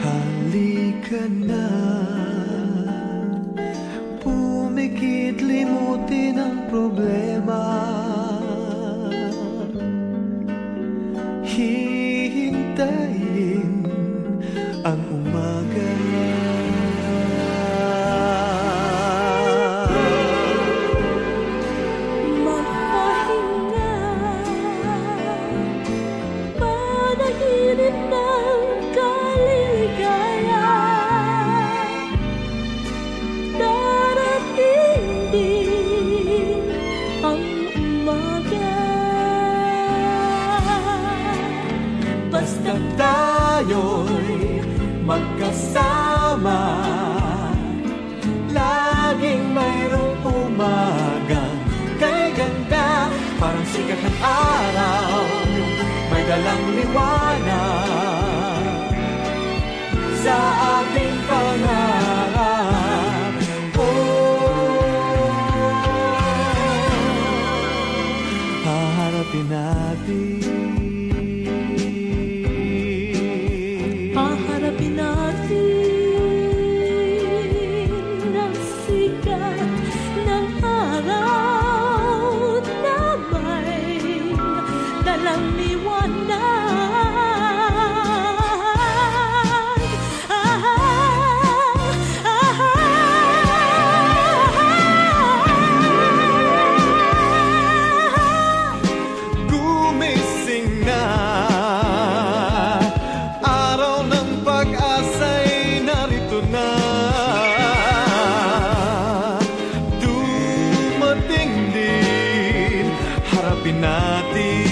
Halika na problema. Hihintayin tayo'y magkasama. Laging mayroong umagang kay ganda. Parang sikat ng araw May dalang liwanag dalang liwanag. Ah, ah, Gumising na Araw ng pag-asa'y narito na Dumating din Harapin natin